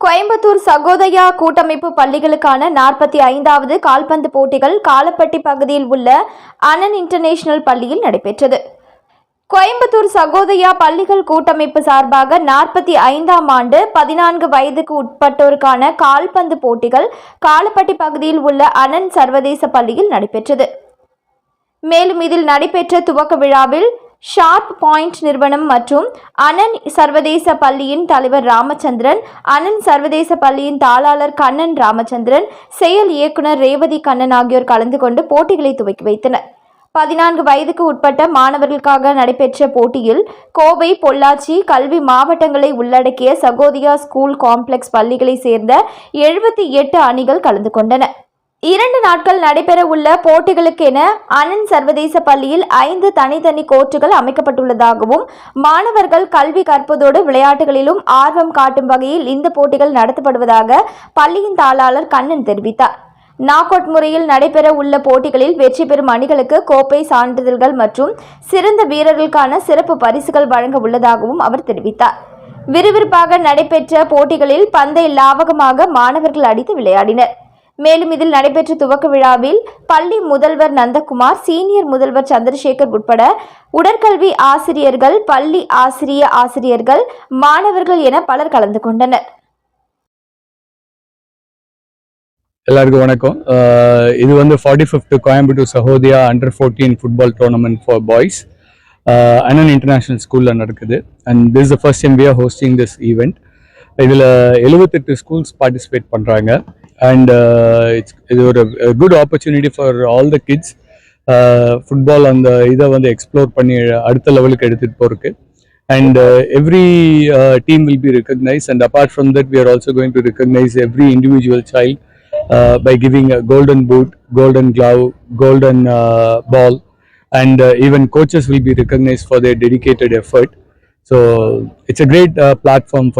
கோயம்புத்தூர் சகோதயா கூட்டமைப்பு பள்ளிகளுக்கான நாற்பத்தி ஐந்தாவது கால்பந்து போட்டிகள் காலப்பட்டி பகுதியில் உள்ள அனன் இன்டர்நேஷனல் பள்ளியில் நடைபெற்றது. கோயம்புத்தூர் சகோதயா பள்ளிகள் கூட்டமைப்பு சார்பாக நாற்பத்தி ஐந்தாம் ஆண்டு பதினான்கு வயதுக்கு உட்பட்டோருக்கான கால்பந்து போட்டிகள் காலப்பட்டி பகுதியில் உள்ள அனன் சர்வதேச பள்ளியில் நடைபெற்றது. மேலும் இதில் நடைபெற்ற துவக்க விழாவில் ஷார்ப் பாயிண்ட் நிறுவனம் மற்றும் அனன் சர்வதேச பள்ளியின் தலைவர் ராமச்சந்திரன் அனன் சர்வதேச பள்ளியின் தாளாளர் கண்ணன் ராமச்சந்திரன் செயல் இயக்குனர் ரேவதி கண்ணன் ஆகியோர் கலந்து கொண்டு போட்டிகளை துவக்கி வைத்தனர். பதினான்கு வயதுக்கு உட்பட்ட மாணவர்களுக்காக நடைபெற்ற போட்டியில் கோவை பொள்ளாச்சி கல்வி மாவட்டங்களை உள்ளடக்கிய சகோதியா ஸ்கூல் காம்ப்ளெக்ஸ் பள்ளிகளை சேர்ந்த எழுபத்தி எட்டு அணிகள் கலந்து கொண்டன. இரண்டு நாட்கள் நடைபெற உள்ள போட்டிகளுக்கென அனந்த் சர்வதேச பள்ளியில் ஐந்து தனித்தனி கோர்ட்டுகள் அமைக்கப்பட்டுள்ளதாகவும் மாணவர்கள் கல்வி கற்பதோடு விளையாட்டுகளிலும் ஆர்வம் காட்டும் வகையில் இந்த போட்டிகள் நடத்தப்படுவதாக பள்ளியின் தாளாளர் கண்ணன் தெரிவித்தார். நாக் அவுட் முறையில் நடைபெற உள்ள போட்டிகளில் வெற்றி பெறும் அணிகளுக்கு கோப்பை சான்றிதழ்கள் மற்றும் சிறந்த வீரர்களுக்கான சிறப்பு பரிசுகள் வழங்க உள்ளதாகவும் அவர் தெரிவித்தார். விறுவிறுப்பாக நடைபெற்ற போட்டிகளில் பந்தை லாவகமாக மாணவர்கள் அடித்து விளையாடினர். மேலும் இதில் நடைபெற்ற துவக்க விழாவில் பள்ளி முதல்வர் நந்தகுமார் சீனியர் முதல்வர் சந்திரசேகர் உட்பட உடற்கல்வி ஆசிரியர்கள் பள்ளி ஆசிரிய ஆசிரியர்கள் மாணவர்கள் என பலர் கலந்து கொண்டனர். எல்லாருக்கும் வணக்கம். இது வந்து forty fifth Coimbatore Sahodaya under fourteen football tournament for boys அண்ணன் இன்டர்நேஷ்னல் ஸ்கூலில் நடக்குது. And this the first time we are hosting this event இதில் எழுபத்தெட்டு ஸ்கூல்ஸ் பார்ட்டிசிபேட் பண்ணுறாங்க அண்ட் இட்ஸ் இது ஒரு good opportunity for all the kids football அந்த இதை வந்து எக்ஸ்ப்ளோர் பண்ணி அடுத்த லெவலுக்கு எடுத்துகிட்டு போகிறதுக்கு and every team will be recognise and apart from that we are also going to recognise every individual child uh, by giving a golden boot, golden glove, golden uh, ball, and uh, even coaches will be recognized for their dedicated effort. So it's a great uh, platform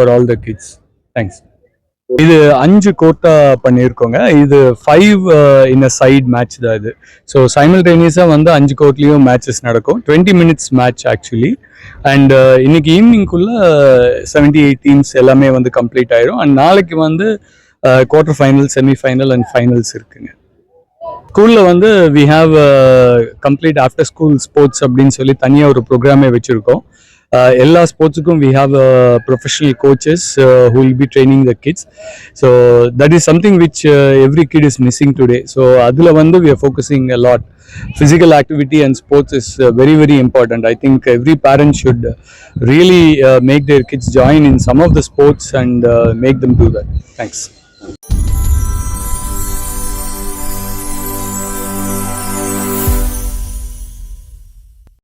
இது அஞ்சு கோட்டா பண்ணியிருக்கோங்க. இது five in a side match தான் இது. So சைமல்டேனியஸாக வந்து அஞ்சு கோட்லேயும் மேட்சஸ் நடக்கும். Twenty minutes match actually and இன்னைக்கு ஈவினிங்குள்ள செவன்டி எயிட் டீம்ஸ் எல்லாமே வந்து கம்ப்ளீட் ஆயிரும். அண்ட் நாளைக்கு வந்து quarter final semifinal and finals இருக்குங்க. ஸ்கூலில் வந்து we have complete after school sports அப்படின்னு சொல்லி தனியாக ஒரு ப்ரோக்ராமே வச்சுருக்கோம். எல்லா ஸ்போர்ட்ஸுக்கும் we have professional coaches who will be training the kids so that is something which every kid is missing today so அதில் வந்து we are focusing a lot physical activity and sports is uh, very very important i think every parent should uh, really uh, make their kids join in some of the sports and uh, make them do that thanks